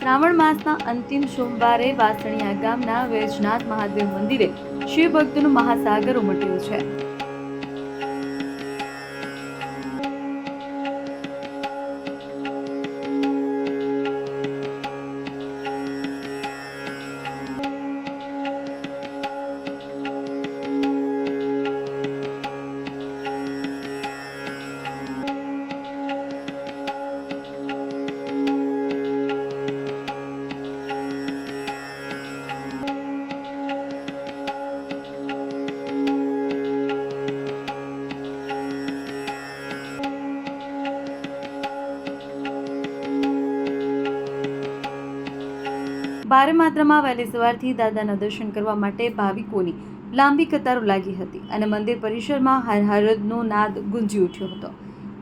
શ્રાવણ માસના અંતિમ સોમવારે વાસણિયા ગામના વૈજનાથ મહાદેવ મંદિરે શિવ ભક્તોનું મહાસાગર ઉમટ્યું છે. ભારે માત્રામાં વહેલી સવારથી દાદાના દર્શન કરવા માટે ભાવિકોની લાંબી કતારો લાગી હતી અને મંદિર પરિસરમાં હર હરદનો નાદ ગુંજી ઉઠ્યો હતો.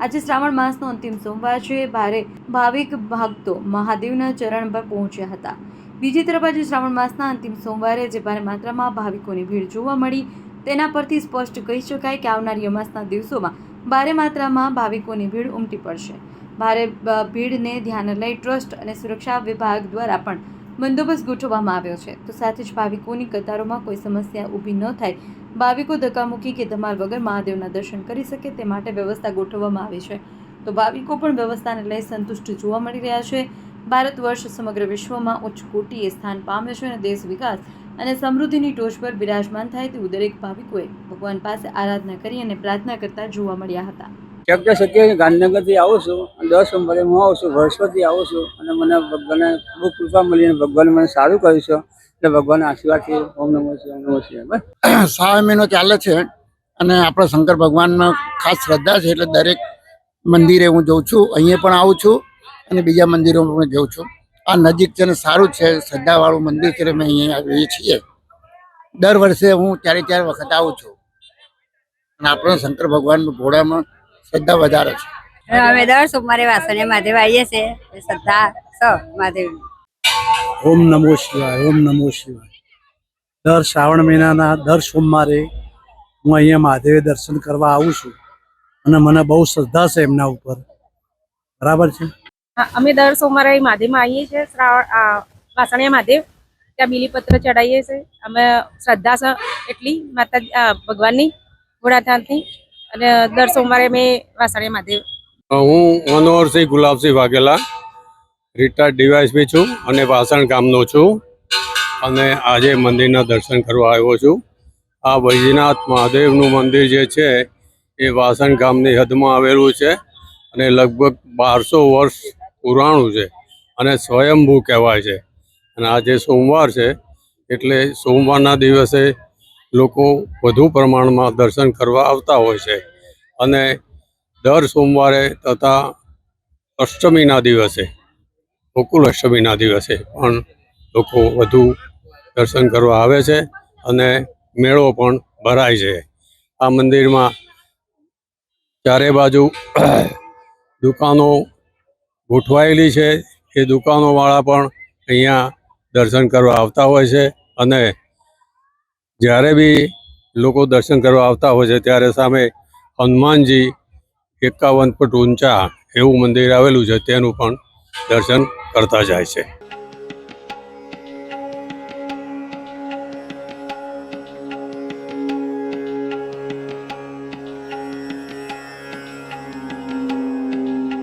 આજે શ્રાવણ માસનો અંતિમ સોમવાર છે. ભારે ભાવિક ભક્તો મહાદેવના ચરણ પર પહોંચ્યા હતા. બીજી તરફ આજે શ્રાવણ માસના અંતિમ સોમવારે જે ભારે માત્રામાં ભાવિકોની ભીડ જોવા મળી, તેના પરથી સ્પષ્ટ કહી શકાય કે આવનારી અમાસના દિવસોમાં ભારે માત્રામાં ભાવિકોની ભીડ ઉમટી પડશે. ભારે ભીડને ધ્યાને લઈ ટ્રસ્ટ અને સુરક્ષા વિભાગ દ્વારા પણ બંદોબસ્ત ગોઠવવામાં આવ્યો છે. તો સાથે જ ભાવિકોની કતારોમાં કોઈ સમસ્યા ઊભી ન થાય. ભાવિકો ધક્કામુક્કી કે ધમાલ વગર મહાદેવના દર્શન કરી શકે તે માટે વ્યવસ્થા ગોઠવવામાં આવી છે. તો ભાવિકો પણ વ્યવસ્થાને લઈ સંતુષ્ટ જોવા મળી રહ્યા છે. ભારત વર્ષ સમગ્ર વિશ્વમાં ઉચ્ચ કોટીએ સ્થાન પામે છે અને દેશ વિકાસ અને સમૃદ્ધિની ટોચ પર બિરાજમાન થાય તેવું દરેક ભાવિકોએ ભગવાન પાસે આરાધના કરી અને પ્રાર્થના કરતા જોવા મળ્યા હતા. શક્ય શક્ય ગાંધીનગરથી આવું છું દર સોમવારે હું આવું છું, વર્ષોથી આવું છું અને મને ભગવાને બહુ કૃપા મળી અને ભગવાને મને સારું કર્યું છે એટલે ભગવાનના આશીર્વાદથી ઓમ નમો શ્રી ઓમ નમો બસ. શ્રાવણ મહિનો ચાલે છે અને આપણે શંકર ભગવાનમાં ખાસ શ્રદ્ધા છે એટલે દરેક મંદિરે હું જઉં છું, અહીંયા પણ આવું છું અને બીજા મંદિરોમાં પણ જઉં છું. આ નજીક છે ને સારું છે, શ્રદ્ધાવાળું મંદિર છે અમે અહીંયા આવીએ છીએ. દર વર્ષે હું ચારે ચાર વખત આવું છું. અને આપણે શંકર ભગવાન ભોળામાં શ્રદ્ધા વધારે છે. અમે દર સોમવારે વાસણે મહાદેવ આવીએ છીએ. શ્રદ્ધા સ મહાદેવ ઓમ નમો શિવાય ઓમ નમો શિવાય. દર શ્રાવણ મહિનાના દર સોમવારે હું અહીંયા મહાદેવે દર્શન કરવા આવું છું અને મને બહુ શ્રદ્ધા છે એમના ઉપર. બરાબર છે? હા, અમે દર સોમવારે મહાદેવમાં આવીએ છીએ શ્રાવણ વાસણીયા મહાદેવ. ત્યાં બીલીપત્ર ચડાવીએ છીએ. અમે શ્રદ્ધા એટલી માતા ભગવાનની ભોળાનાથની અને દર સોમવારે અમે વાસણી મહાદેવ હું મનોહરસિંહ ગુલાબસિંહ વાઘેલા રિટાયર્ડ ડીવાયસપી છું અને વાસણ ગામનો છું. અને આજે મંદિરના દર્શન કરવા આવ્યો છું. આ વૈજનાથ મહાદેવનું મંદિર જે છે, એ વાસણ ગામની હદમાં આવેલું છે અને લગભગ બારસો વર્ષ પુરાણું છે અને સ્વયંભૂ કહેવાય છે. અને આજે સોમવાર છે, એટલે સોમવારના દિવસે લોકો વધુ પ્રમાણમાં દર્શન કરવા આવતા હોય છે. અને દર સોમવારે તથા અષ્ટમીના દિવસે, ગોકુલ અષ્ટમીના દિવસે પણ લોકો વધુ દર્શન કરવા આવે છે અને મેળો પણ ભરાય છે. આ મંદિરમાં ચારે બાજુ દુકાનો ગોઠવાયેલી છે. એ દુકાનોવાળા પણ અહીંયા દર્શન કરવા આવતા હોય છે અને જ્યારે બી લોકો દર્શન કરવા આવતા હોય છે, ત્યારે સામે હનુમાનજી એકાવન ફૂટ ઊંચા એવું મંદિર આવેલું છે, તેનું પણ દર્શન કરતા જાય છે.